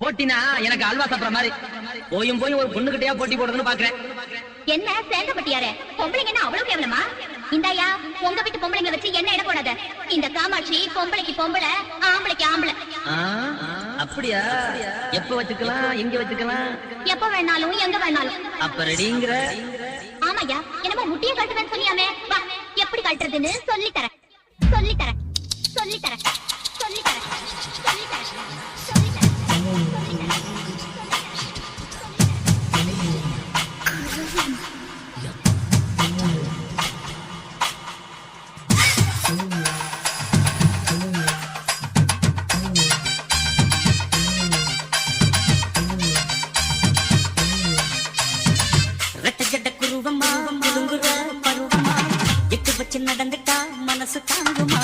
போட்டினா எனக்கு அல்வா சாப்பிடுற மாதிரி. போயும் போய் ஒரு பொண்ணுகிட்டயா போட்டி போடுறதுன்னு பாக்குறேன். என்ன சேந்தப்பட்டியாரே பொம்பளைங்க என்ன அவ்வளவு கேவலமா? இந்தாயா உங்க வீட்டு பொம்பளைங்க வச்சு என்ன இட போடாத? இந்த காமாட்சி பொம்பளைக்கு பொம்பளை ஆம்பளைக்கு ஆம்பளை. அப்படியா? எப்ப வச்சுக்கலாம்? எங்க வச்சுக்கலாம்? எப்ப வேணாலும் எங்க வேணாலும். அப்ப ரெடிங்கிற. ஆமாய்யா என்னமோ முட்டிய கட்டுவேன்னு சொன்னியாமே. வா எப்படி கட்டுறதுன்னு சொல்லி தரேன் சொல்லி தரேன் சொல்லி தரேன் வச்சு நடந்துட்டா மனசு தாங்குமா?